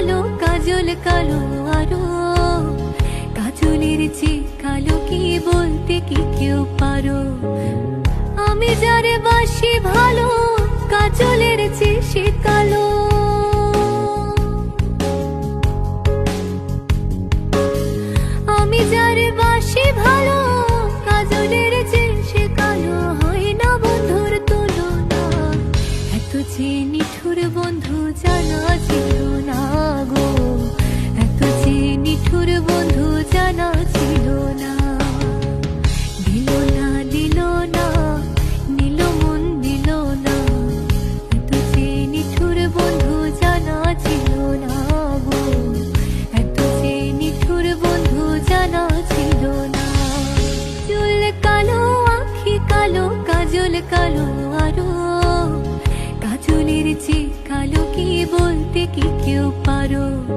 কালো, কাজল কালো আরও। কাজলের চেয়ে কালো কি বলতে কি কেউ পারো? আমি যারে বাসি ভালো, কাজলের চেয়ে সে কালো। আমি যারে বাসি ভালো, কাজলের চেয়ে সে কালো। হয় না বন্ধুর তুলনা, এত যে বন্ধু জানা নিঠুর বন্ধু জানা ছিল না। দিল না দিল না, নিল মন দিল না। এত যে নিঠুর বন্ধু জানা ছিল না গো। এত যে নিঠুর বন্ধু জানা ছিল না। চুল কালো, আখি কালো, কাজল কালো, আরও। কাজলের চেয়ে কালো কি বলতে কি কেউ পারো?